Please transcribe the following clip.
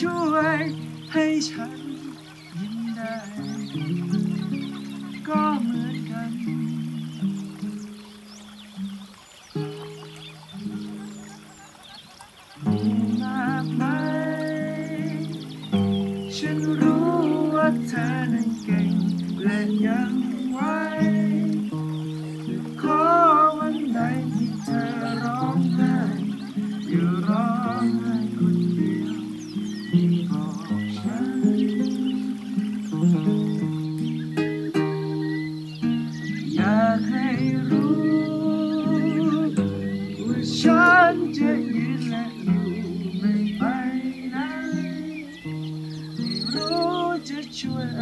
ช่วยให้ฉันยิ้มได้ ก็เหมือนกัน มีมากมายฉันรู้ว่าเธอนั้นเก่งและยังไว you.